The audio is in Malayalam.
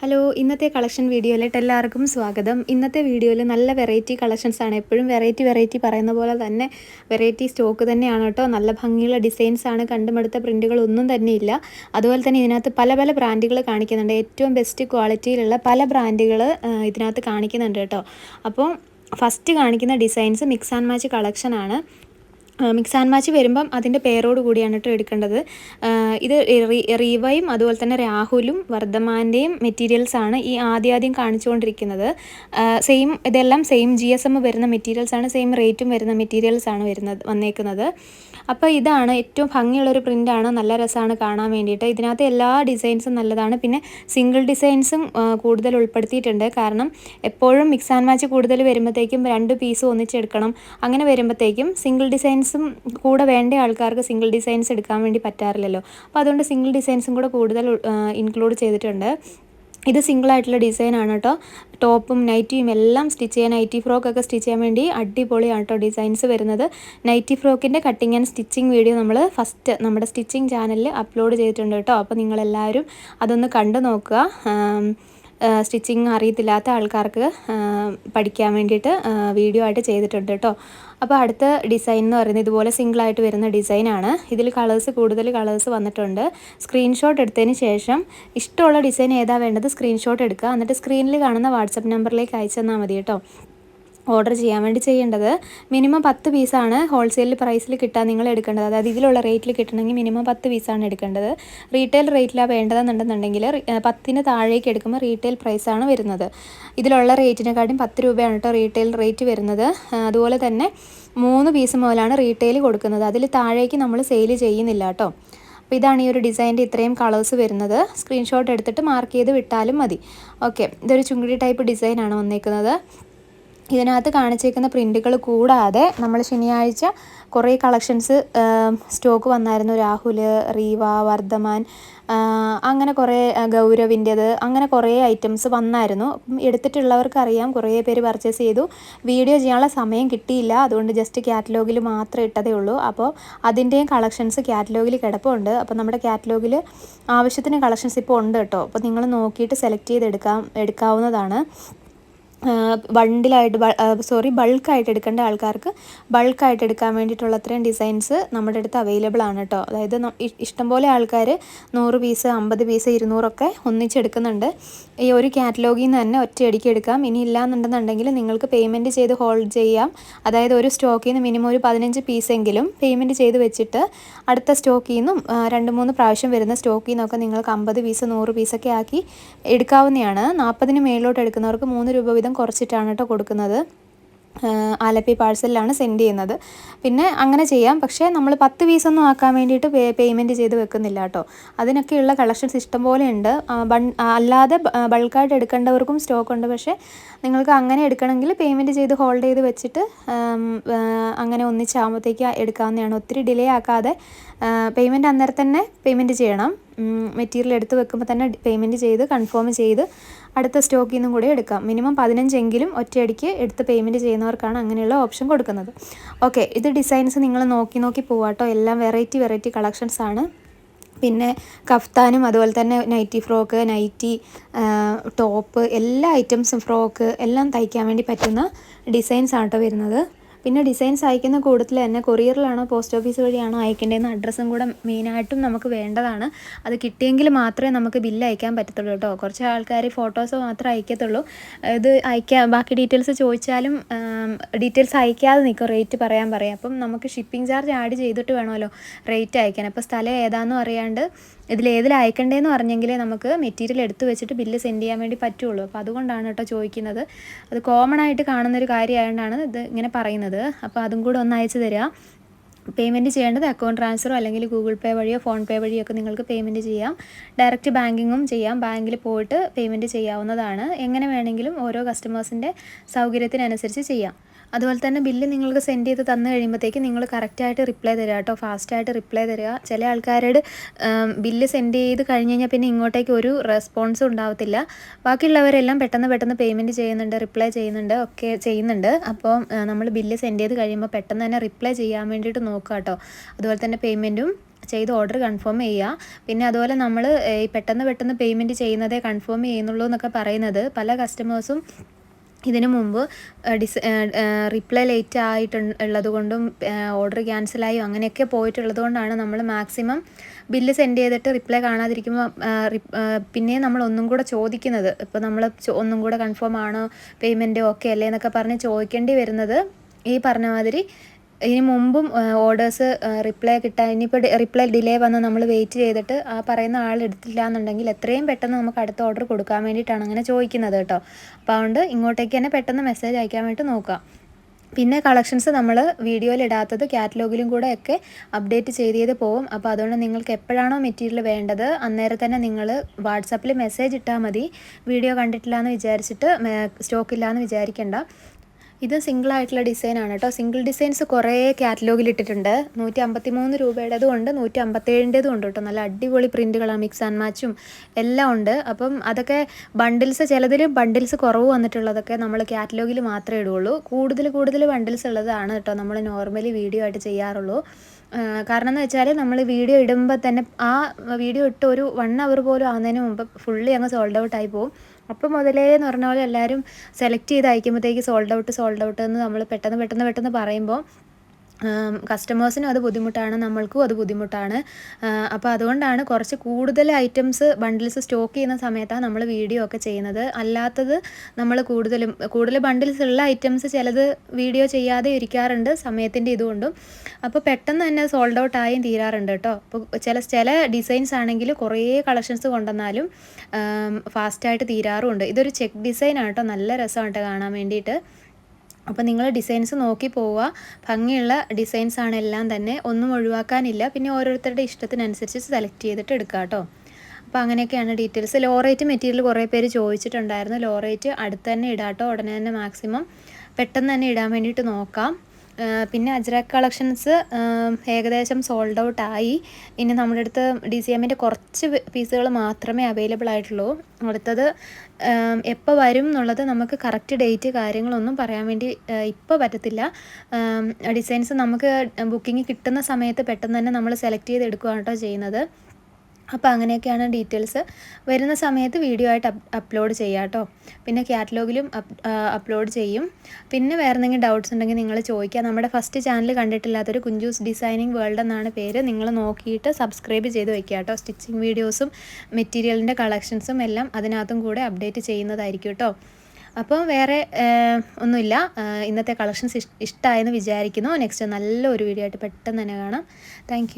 ഹലോ ഇന്നത്തെ കളക്ഷൻ വീഡിയോയിലേക്ക് എല്ലാവർക്കും സ്വാഗതം. ഇന്നത്തെ വീഡിയോയിൽ നല്ല വെറൈറ്റി കളക്ഷൻസ് ആണ്. എപ്പോഴും വെറൈറ്റി വെറൈറ്റി പറയുന്ന പോലെ തന്നെ വെറൈറ്റി സ്റ്റോക്ക് തന്നെയാണ് കേട്ടോ. നല്ല ഭംഗിയുള്ള ഡിസൈൻസ് ആണ്. കണ്ടുമെടുത്ത പ്രിന്റുകൾ ഒന്നും തന്നെ ഇല്ല. അതുപോലെ തന്നെ ഇതിനകത്ത് പല പല ബ്രാൻഡുകൾ കാണിക്കുന്നുണ്ട്. ഏറ്റവും ബെസ്റ്റ് ക്വാളിറ്റിയിലുള്ള പല ബ്രാൻഡുകൾ ഇതിനകത്ത് കാണിക്കുന്നുണ്ട് കേട്ടോ. അപ്പോൾ ഫസ്റ്റ് കാണിക്കുന്ന ഡിസൈൻസ് മിക്സ് ആൻഡ് മാച്ച് കളക്ഷനാണ് മിക്സ് ആൻഡ് മാച്ച് വരുമ്പം അതിന്റെ പേരോട് കൂടിയാണ് കേട്ടോ എടുക്കേണ്ടത്. ഇത് റീവയും അതുപോലെ തന്നെ രാഹുലും വർദ്ധമാന്റെയും മെറ്റീരിയൽസാണ് ഈ ആദ്യം ആദ്യം കാണിച്ചുകൊണ്ടിരിക്കുന്നത് സെയിം ഇതെല്ലാം സെയിം ജി എസ് എം വരുന്ന മെറ്റീരിയൽസാണ് സെയിം റേറ്റും വരുന്ന മെറ്റീരിയൽസാണ് വരുന്നത് വന്നേക്കുന്നത്. അപ്പോൾ ഇതാണ് ഏറ്റവും ഭംഗിയുള്ളൊരു ആണ് നല്ല രസമാണ് കാണാൻ വേണ്ടിയിട്ട്. ഇതിനകത്ത് എല്ലാ ഡിസൈൻസും നല്ലതാണ്. പിന്നെ സിംഗിൾ ഡിസൈൻസും കൂടുതൽ ഉൾപ്പെടുത്തിയിട്ടുണ്ട്. കാരണം എപ്പോഴും മിക്സ് ആൻഡ് മാച്ച് കൂടുതൽ വരുമ്പോഴത്തേക്കും രണ്ട് പീസ് ഒന്നിച്ചെടുക്കണം. അങ്ങനെ വരുമ്പോഴത്തേക്കും സിംഗിൾ ഡിസൈൻസും കൂടെ വേണ്ട ആൾക്കാർക്ക് സിംഗിൾ ഡിസൈൻസ് എടുക്കാൻ വേണ്ടി പറ്റാറില്ലല്ലോ. അപ്പോൾ അതുകൊണ്ട് സിംഗിൾ ഡിസൈൻസും കൂടെ കൂടുതൽ ഇൻക്ലൂഡ് ചെയ്തിട്ടുണ്ട്. ഇത് സിംഗിൾ ആയിട്ടുള്ള ഡിസൈൻ ആണ് കേട്ടോ ടോപ്പും നൈറ്റിയും എല്ലാം സ്റ്റിച്ച് ചെയ്യാൻ നൈറ്റി ഫ്രോക്ക് ഒക്കെ സ്റ്റിച്ച് ചെയ്യാൻ വേണ്ടി അടിപൊളിയാണ് കേട്ടോ ഡിസൈൻസ് വരുന്നത്. നൈറ്റി ഫ്രോക്കിന്റെ കട്ടിങ് ആൻഡ് സ്റ്റിച്ചിങ് വീഡിയോ നമ്മൾ ഫസ്റ്റ് നമ്മുടെ സ്റ്റിച്ചിങ് ചാനലിൽ അപ്ലോഡ് ചെയ്തിട്ടുണ്ട് കേട്ടോ അപ്പോൾ നിങ്ങളെല്ലാവരും അതൊന്ന് കണ്ടു നോക്കുക. സ്റ്റിച്ചിങ് അറിയത്തില്ലാത്ത ആൾക്കാർക്ക് പഠിക്കാൻ വേണ്ടിയിട്ട് വീഡിയോ ആയിട്ട് ചെയ്തിട്ടുണ്ട് കേട്ടോ അപ്പോൾ അടുത്ത ഡിസൈൻ എന്ന് പറയുന്നത് ഇതുപോലെ സിംഗിളായിട്ട് വരുന്ന ഡിസൈനാണ് ഇതിൽ കളേഴ്സ് കൂടുതൽ കളേഴ്സ് വന്നിട്ടുണ്ട്. സ്ക്രീൻഷോട്ട് എടുത്തതിന് ശേഷം ഇഷ്ടമുള്ള ഡിസൈൻ ഏതാ വേണ്ടത് സ്ക്രീൻഷോട്ട് എടുക്കുക. എന്നിട്ട് സ്ക്രീനിൽ കാണുന്ന വാട്സപ്പ് നമ്പറിലേക്ക് അയച്ചു തന്നാൽ മതി കേട്ടോ ഓർഡർ ചെയ്യാൻ വേണ്ടി ചെയ്യേണ്ടത് മിനിമം പത്ത് പീസാണ് ഹോൾസെയിൽ പ്രൈസിൽ കിട്ടാൻ നിങ്ങൾ എടുക്കേണ്ടത്. അതായത് ഇതിലുള്ള റേറ്റിൽ കിട്ടണമെങ്കിൽ മിനിമം പത്ത് പീസാണ് എടുക്കേണ്ടത്. റീറ്റെയിൽ റേറ്റിലാണ് വേണ്ടതെന്നുണ്ടെന്നുണ്ടെങ്കിൽ പത്തിന് താഴേക്ക് എടുക്കുമ്പോൾ റീറ്റെയിൽ പ്രൈസാണ് വരുന്നത്. ഇതിലുള്ള റേറ്റിനെക്കാട്ടും പത്ത് രൂപയാണ് കേട്ടോ റീറ്റെയിൽ റേറ്റ് വരുന്നത്. അതുപോലെ തന്നെ മൂന്ന് പീസ് മുതലാണ് റീറ്റെയിൽ കൊടുക്കുന്നത്. അതിൽ താഴേക്ക് നമ്മൾ സെയിൽ ചെയ്യുന്നില്ല കേട്ടോ അപ്പോൾ ഇതാണ് ഈ ഒരു ഡിസൈന്റെ ഇത്രയും കളേഴ്സ് വരുന്നത്. സ്ക്രീൻഷോട്ട് എടുത്തിട്ട് മാർക്ക് ചെയ്ത് വിട്ടാലും മതി. ഓക്കെ ഇതൊരു ചുങ്കിടി ടൈപ്പ് ഡിസൈനാണ് വന്നേക്കുന്നത്. ഇതിനകത്ത് കാണിച്ചേക്കുന്ന പ്രിന്റുകൾ കൂടാതെ നമ്മൾ ശനിയാഴ്ച കുറേ കളക്ഷൻസ് സ്റ്റോക്ക് വന്നായിരുന്നു. രാഹുൽ റീവ വർദ്ധമാൻ അങ്ങനെ കുറേ ഗൗരവിന്റേത് അങ്ങനെ കുറേ ഐറ്റംസ് വന്നായിരുന്നു. അപ്പം എടുത്തിട്ടുള്ളവർക്ക് അറിയാം കുറേ പേര് പർച്ചേസ് ചെയ്തു. വീഡിയോ ചെയ്യാനുള്ള സമയം കിട്ടിയില്ല. അതുകൊണ്ട് ജസ്റ്റ് കാറ്റലോഗിൽ മാത്രം ഇട്ടതേ ഉള്ളൂ. അപ്പോൾ അതിന്റെയും കളക്ഷൻസ് കാറ്റലോഗിൽ കിടപ്പുണ്ട്. അപ്പോൾ നമ്മുടെ കാറ്റലോഗിൽ ആവശ്യത്തിന് കളക്ഷൻസ് ഇപ്പോൾ ഉണ്ട് കേട്ടോ. അപ്പോൾ നിങ്ങൾ നോക്കിയിട്ട് സെലക്ട് ചെയ്ത് എടുക്കാം എടുക്കാവുന്നതാണ്. ബണ്ടിലായിട്ട് സോറി ബൾക്കായിട്ട് എടുക്കേണ്ട ആൾക്കാർക്ക് ബൾക്കായിട്ട് എടുക്കാൻ വേണ്ടിയിട്ടുള്ള അത്രയും ഡിസൈൻസ് നമ്മുടെ അടുത്ത് അവൈലബിൾ ആണ് കേട്ടോ അതായത് ഇഷ്ടംപോലെ ആൾക്കാർ നൂറ് പീസ് അമ്പത് പീസ് ഇരുന്നൂറൊക്കെ ഒന്നിച്ചെടുക്കുന്നുണ്ട്. ഈ ഒരു കാറ്റലോഗിൽ നിന്ന് തന്നെ ഒറ്റയടിക്ക് എടുക്കാം. ഇനി ഇല്ലാന്നുണ്ടെന്നുണ്ടെങ്കിൽ നിങ്ങൾക്ക് പേയ്മെന്റ് ചെയ്ത് ഹോൾഡ് ചെയ്യാം. അതായത് ഒരു സ്റ്റോക്കിൽ നിന്ന് മിനിമം ഒരു പതിനഞ്ച് പീസെങ്കിലും പേയ്മെന്റ് ചെയ്ത് വെച്ചിട്ട് അടുത്ത സ്റ്റോക്കിൽ നിന്നും രണ്ട് മൂന്ന് പ്രാവശ്യം വരുന്ന സ്റ്റോക്കിൽ നിന്നൊക്കെ നിങ്ങൾക്ക് അമ്പത് പീസ് നൂറ് പീസൊക്കെ ആക്കി എടുക്കാവുന്നതാണ്. നാൽപ്പതിന് മേളിലോട്ട് എടുക്കുന്നവർക്ക് മൂന്ന് രൂപ വീതം കുറച്ചിട്ടാണ് കേട്ടോ കൊടുക്കുന്നത്. ആലപ്പി പാഴ്സലിലാണ് സെൻഡ് ചെയ്യുന്നത്. പിന്നെ അങ്ങനെ ചെയ്യാം. പക്ഷേ നമ്മൾ പത്ത് പീസൊന്നും ആക്കാൻ വേണ്ടിയിട്ട് പേ പേയ്മെന്റ് ചെയ്ത് വെക്കുന്നില്ല കേട്ടോ. അതിനൊക്കെയുള്ള കളക്ഷൻസ് ഇഷ്ടം പോലെ ഉണ്ട്. അല്ലാതെ ബൾക്കായിട്ട് എടുക്കേണ്ടവർക്കും സ്റ്റോക്ക് ഉണ്ട്. പക്ഷേ നിങ്ങൾക്ക് അങ്ങനെ എടുക്കണമെങ്കിൽ പേയ്മെന്റ് ചെയ്ത് ഹോൾഡ് ചെയ്ത് വെച്ചിട്ട് അങ്ങനെ ഒന്നിച്ചാകുമ്പോഴത്തേക്ക് എടുക്കാവുന്നതാണ്. ഒത്തിരി ഡിലേ ആക്കാതെ പേയ്മെന്റ് അന്നേരം തന്നെ പേയ്മെന്റ് ചെയ്യണം. മെറ്റീരിയൽ എടുത്ത് വെക്കുമ്പോൾ തന്നെ പേയ്മെന്റ് ചെയ്ത് കൺഫേം ചെയ്ത് അടുത്ത സ്റ്റോക്കിൽ നിന്നും കൂടി എടുക്കാം. മിനിമം പതിനഞ്ചെങ്കിലും ഒറ്റയടിക്ക് എടുത്ത് പേയ്മെന്റ് ചെയ്യുന്നവർക്കാണ് അങ്ങനെയുള്ള ഓപ്ഷൻ കൊടുക്കുന്നത്. ഓക്കെ ഇത് ഡിസൈൻസ് നിങ്ങൾ നോക്കി നോക്കി പോവാട്ടോ എല്ലാം വെറൈറ്റി വെറൈറ്റി കളക്ഷൻസ് ആണ്. പിന്നെ കഫ്താനും അതുപോലെ തന്നെ നൈറ്റി ഫ്രോക്ക് നൈറ്റി ടോപ്പ് എല്ലാ ഐറ്റംസും ഫ്രോക്ക് എല്ലാം തയ്ക്കാൻ വേണ്ടി പറ്റുന്ന ഡിസൈൻസ് ആണ് കേട്ടോ വരുന്നത്. പിന്നെ ഡിസൈൻസ് അയക്കുന്ന കൂട്ടത്തിൽ തന്നെ കൊറിയറിലാണോ പോസ്റ്റ് ഓഫീസ് വഴിയാണോ അയക്കേണ്ടതെന്ന് അഡ്രസ്സും കൂടെ മെയിനായിട്ടും നമുക്ക് വേണ്ടതാണ്. അത് കിട്ടിയെങ്കിൽ മാത്രമേ നമുക്ക് ബില്ല് അയക്കാൻ പറ്റത്തുള്ളൂ കേട്ടോ. കുറച്ച് ആൾക്കാർ ഫോട്ടോസ് മാത്രമേ അയക്കത്തുള്ളൂ. ഇത് അയക്കാൻ ബാക്കി ഡീറ്റെയിൽസ് ചോദിച്ചാലും ഡീറ്റെയിൽസ് അയക്കാതെ നിൽക്കും റേറ്റ് പറയാൻ പറയാം. അപ്പം നമുക്ക് ഷിപ്പിംഗ് ചാർജ് ആഡ് ചെയ്തിട്ട് വേണമല്ലോ റേറ്റ് അയക്കാൻ. അപ്പോൾ സ്ഥലം ഏതാണെന്നും അറിയാണ്ട് ഇതിൽ ഏതിൽ അയക്കണ്ടേന്ന് പറഞ്ഞെങ്കിലേ നമുക്ക് മെറ്റീരിയൽ എടുത്തു വെച്ചിട്ട് ബില്ല് സെൻഡ് ചെയ്യാൻ വേണ്ടി പറ്റുള്ളൂ. അപ്പോൾ അതുകൊണ്ടാണ് കേട്ടോ ചോദിക്കുന്നത്. അത് കോമൺ ആയിട്ട് കാണുന്നൊരു കാര്യമായതുകൊണ്ടാണ് ഇത് ഇങ്ങനെ പറയുന്നത്. അപ്പോൾ അതും കൂടെ ഒന്ന് അയച്ചു തരിക പേയ്മെന്റ് ചെയ്യേണ്ടത് അക്കൗണ്ട് ട്രാൻസ്ഫറോ അല്ലെങ്കിൽ ഗൂഗിൾ പേ വഴിയോ ഫോൺ പേ വഴിയോ ഒക്കെ നിങ്ങൾക്ക് പേയ്മെന്റ് ചെയ്യാം. ഡയറക്റ്റ് ബാങ്കിങ്ങും ചെയ്യാം. ബാങ്കിൽ പോയിട്ട് പേയ്മെന്റ് ചെയ്യാവുന്നതാണ്. എങ്ങനെ വേണമെങ്കിലും ഓരോ കസ്റ്റമേഴ്സിന്റെ സൗകര്യത്തിനനുസരിച്ച് ചെയ്യാം. അതുപോലെ തന്നെ ബില്ല് നിങ്ങൾക്ക് സെൻഡ് ചെയ്ത് തന്നു കഴിയുമ്പോഴത്തേക്ക് നിങ്ങൾ കറക്റ്റായിട്ട് റിപ്ലൈ തരിക കേട്ടോ. ഫാസ്റ്റായിട്ട് റിപ്ലൈ തരിക. ചില ആൾക്കാരോട് ബില്ല് സെൻഡ് ചെയ്ത് കഴിഞ്ഞ് കഴിഞ്ഞാൽ പിന്നെ ഇങ്ങോട്ടേക്ക് ഒരു റെസ്പോൺസും ഉണ്ടാവത്തില്ല. ബാക്കിയുള്ളവരെല്ലാം പെട്ടെന്ന് പെട്ടെന്ന് പേയ്മെന്റ് ചെയ്യുന്നുണ്ട് റിപ്ലൈ ചെയ്യുന്നുണ്ട് ഒക്കെ ചെയ്യുന്നുണ്ട്. അപ്പോൾ നമ്മൾ ബില്ല് സെൻഡ് ചെയ്ത് കഴിയുമ്പോൾ പെട്ടെന്ന് തന്നെ റിപ്ലൈ ചെയ്യാൻ വേണ്ടിയിട്ട് നോക്കുക കേട്ടോ. അതുപോലെ തന്നെ പേയ്മെന്റും ചെയ്ത് ഓർഡർ കൺഫേം ചെയ്യുക. പിന്നെ അതുപോലെ നമ്മൾ ഈ പെട്ടെന്ന് പെട്ടെന്ന് പേയ്മെന്റ് ചെയ്യുന്നതേ കൺഫേം ചെയ്യുന്നുള്ളൂ എന്നൊക്കെ പറയുന്നത് പല കസ്റ്റമേഴ്സും ഇതിനു മുമ്പ് ഡിസ് റിപ്ലൈ ലേറ്റ് ആയിട്ട് ഉള്ളത് കൊണ്ടും ഓർഡർ ക്യാൻസലായും അങ്ങനെയൊക്കെ പോയിട്ടുള്ളത് കൊണ്ടാണ് നമ്മൾ മാക്സിമം ബില്ല് സെൻഡ് ചെയ്തിട്ട് റിപ്ലൈ കാണാതിരിക്കുമ്പോൾ പിന്നെ നമ്മൾ ഒന്നും കൂടെ ചോദിക്കുന്നത്. ഇപ്പോൾ നമ്മൾ ഒന്നും കൂടെ കൺഫേം ആണോ പേയ്മെന്റ് ഓക്കെ അല്ലേ എന്നൊക്കെ പറഞ്ഞ് ചോദിക്കേണ്ടി വരുന്നത് ഈ പറഞ്ഞ മാതിരി ഇതിന് മുമ്പും ഓർഡേഴ്സ് റിപ്ലൈ കിട്ടാൻ ഇനിയിപ്പോൾ റിപ്ലൈ ഡിലേ വന്ന് നമ്മൾ വെയിറ്റ് ചെയ്തിട്ട് ആ പറയുന്ന ആൾ എടുത്തില്ല എന്നുണ്ടെങ്കിൽ എത്രയും പെട്ടെന്ന് നമുക്ക് അടുത്ത ഓർഡർ കൊടുക്കാൻ വേണ്ടിയിട്ടാണ് അങ്ങനെ ചോദിക്കുന്നത് കേട്ടോ. അപ്പോൾ അതുകൊണ്ട് ഇങ്ങോട്ടേക്ക് തന്നെ പെട്ടെന്ന് മെസ്സേജ് അയക്കാൻ വേണ്ടി നോക്കുക പിന്നെ കളക്ഷൻസ് നമ്മൾ വീഡിയോയിൽ ഇടാത്തത് കാറ്റലോഗിലും കൂടെ ഒക്കെ അപ്ഡേറ്റ് ചെയ്ത് ചെയ്ത് പോവും. അപ്പോൾ അതുകൊണ്ട് നിങ്ങൾക്ക് എപ്പോഴാണോ മെറ്റീരിയൽ വേണ്ടത് അന്നേരം തന്നെ നിങ്ങൾ വാട്സാപ്പിൽ മെസ്സേജ് ഇട്ടാൽ മതി. വീഡിയോ കണ്ടിട്ടില്ല എന്ന് വിചാരിച്ചിട്ട് സ്റ്റോക്ക് എന്ന് വിചാരിക്കേണ്ട. ഇത് സിംഗിൾ ആയിട്ടുള്ള ഡിസൈൻ ആണ് കേട്ടോ. സിംഗിൾ ഡിസൈൻസ് കുറേ കാറ്റലോഗിൽ ഇട്ടിട്ടുണ്ട്. നൂറ്റി അമ്പത്തി മൂന്ന് രൂപയുടേതും ഉണ്ട്. നൂറ്റി അമ്പത്തേഴിന്റെതും ഉണ്ട് കേട്ടോ. നല്ല അടിപൊളി പ്രിന്റുകളാണ് മിക്സ് ആൻഡ് മാച്ചും എല്ലാം ഉണ്ട്. അപ്പം അതൊക്കെ ബണ്ടിൽസ് ചിലതിൽ ബണ്ടിൽസ് കുറവ് വന്നിട്ടുള്ളതൊക്കെ നമ്മൾ കാറ്റലോഗിൽ മാത്രമേ ഇടുകയുള്ളൂ. കൂടുതൽ കൂടുതൽ ബണ്ടിൽസ് ഉള്ളതാണ് കേട്ടോ നമ്മൾ നോർമലി വീഡിയോ ആയിട്ട് ചെയ്യാറുള്ളൂ. കാരണം എന്ന് വെച്ചാൽ നമ്മൾ വീഡിയോ ഇടുമ്പോൾ തന്നെ ആ വീഡിയോ ഇട്ട് ഒരു വൺ അവർ പോലും ആകുന്നതിന് മുമ്പ് ഫുള്ളി അങ്ങ് സോൾഡ് ഔട്ട് ആയി പോകും അപ്പോൾ മുതലേ എന്ന് പറഞ്ഞ പോലെ എല്ലാവരും സെലക്ട് ചെയ്ത് അയക്കുമ്പോഴത്തേക്ക് സോൾഡ് ഔട്ട് സോൾഡ് ഔട്ട് എന്ന് നമ്മൾ പെട്ടെന്ന് പെട്ടെന്ന് പെട്ടെന്ന് പറയുമ്പോൾ കസ്റ്റമേഴ്സിനും അത് ബുദ്ധിമുട്ടാണ് നമ്മൾക്കും അത് ബുദ്ധിമുട്ടാണ്. അപ്പോൾ അതുകൊണ്ടാണ് കുറച്ച് കൂടുതൽ ഐറ്റംസ് ബണ്ടിൽസ് സ്റ്റോക്ക് ചെയ്യുന്ന സമയത്താണ് നമ്മൾ വീഡിയോ ഒക്കെ ചെയ്യുന്നത്. അല്ലാത്തത് നമ്മൾ കൂടുതലും കൂടുതൽ ബണ്ടിൽസ് ഉള്ള ഐറ്റംസ് ചിലത് വീഡിയോ ചെയ്യാതെ ഇരിക്കാറുണ്ട് സമയത്തിന്റെ ഇതുകൊണ്ടും. അപ്പോൾ പെട്ടെന്ന് തന്നെ സോൾഡ് ഔട്ട് ആയും തീരാറുണ്ട് കേട്ടോ. അപ്പോൾ ചില ചില ഡിസൈൻസ് ആണെങ്കിൽ കുറേ കളക്ഷൻസ് കൊണ്ടുവന്നാലും ഫാസ്റ്റായിട്ട് തീരാറുമുണ്ട്. ഇതൊരു ചെക്ക് ഡിസൈൻ ആണ് കേട്ടോ. നല്ല രസമാണ് കാണാൻ വേണ്ടിയിട്ട്. അപ്പോൾ നിങ്ങൾ ഡിസൈൻസ് നോക്കി പോവുക. ഭംഗിയുള്ള ഡിസൈൻസ് ആണ് എല്ലാം തന്നെ. ഒന്നും ഒഴിവാക്കാനില്ല. പിന്നെ ഓരോരുത്തരുടെ ഇഷ്ടത്തിനനുസരിച്ച് സെലക്ട് ചെയ്തിട്ട് എടുക്കുക കേട്ടോ അപ്പോൾ അങ്ങനെയൊക്കെയാണ് ഡീറ്റെയിൽസ് ലോറേറ്റ് മെറ്റീരിയൽ കുറേ പേര് ചോദിച്ചിട്ടുണ്ടായിരുന്നു. ലോറേറ്റ് അടുത്ത് തന്നെ ഇടാട്ടോ ഉടനെ തന്നെ മാക്സിമം പെട്ടെന്ന് തന്നെ ഇടാൻ വേണ്ടിയിട്ട് നോക്കാം. പിന്നെ അജ്രക് കളക്ഷൻസ് ഏകദേശം സോൾഡ് ഔട്ട് ആയി. ഇനി നമ്മുടെ അടുത്ത് ഡി സി എമ്മിന്റെ കുറച്ച് പീസുകൾ മാത്രമേ അവൈലബിൾ ആയിട്ടുള്ളൂ. അടുത്തത് എപ്പോൾ വരും എന്നുള്ളത് നമുക്ക് കറക്റ്റ് ഡേറ്റ് കാര്യങ്ങളൊന്നും പറയാൻ വേണ്ടി ഇപ്പോൾ പറ്റത്തില്ല. ഡിസൈൻസ് നമുക്ക് ബുക്കിംഗ് കിട്ടുന്ന സമയത്ത് പെട്ടെന്ന് തന്നെ നമ്മൾ സെലക്ട് ചെയ്ത് എടുക്കുകയാണ് കേട്ടോ ചെയ്യുന്നത്. അപ്പോൾ അങ്ങനെയൊക്കെയാണ് ഡീറ്റെയിൽസ്. വരുന്ന സമയത്ത് വീഡിയോ ആയിട്ട് അപ്ലോഡ് ചെയ്യാം കേട്ടോ. പിന്നെ കാറ്റലോഗിലും അപ്ലോഡ് ചെയ്യും. പിന്നെ വേറെ എന്തെങ്കിലും ഡൗട്ട്സ് ഉണ്ടെങ്കിൽ നിങ്ങൾ ചോദിക്കുക. നമ്മുടെ ഫസ്റ്റ് ചാനൽ കണ്ടിട്ടില്ലാത്തൊരു കുഞ്ചൂസ് ഡിസൈനിങ് വേൾഡ് എന്നാണ് പേര്. നിങ്ങൾ നോക്കിയിട്ട് സബ്സ്ക്രൈബ് ചെയ്ത് വെക്കുക കേട്ടോ. സ്റ്റിച്ചിങ് വീഡിയോസും മെറ്റീരിയലിന്റെ കളക്ഷൻസും എല്ലാം അതിനകത്തും കൂടെ അപ്ഡേറ്റ് ചെയ്യുന്നതായിരിക്കും കേട്ടോ. അപ്പോൾ വേറെ ഒന്നുമില്ല. ഇന്നത്തെ കളക്ഷൻസ് ഇഷ്ടമായെന്ന് വിചാരിക്കുന്നു. നെക്സ്റ്റ് നല്ലൊരു വീഡിയോ ആയിട്ട് പെട്ടെന്ന് തന്നെ കാണാം. താങ്ക്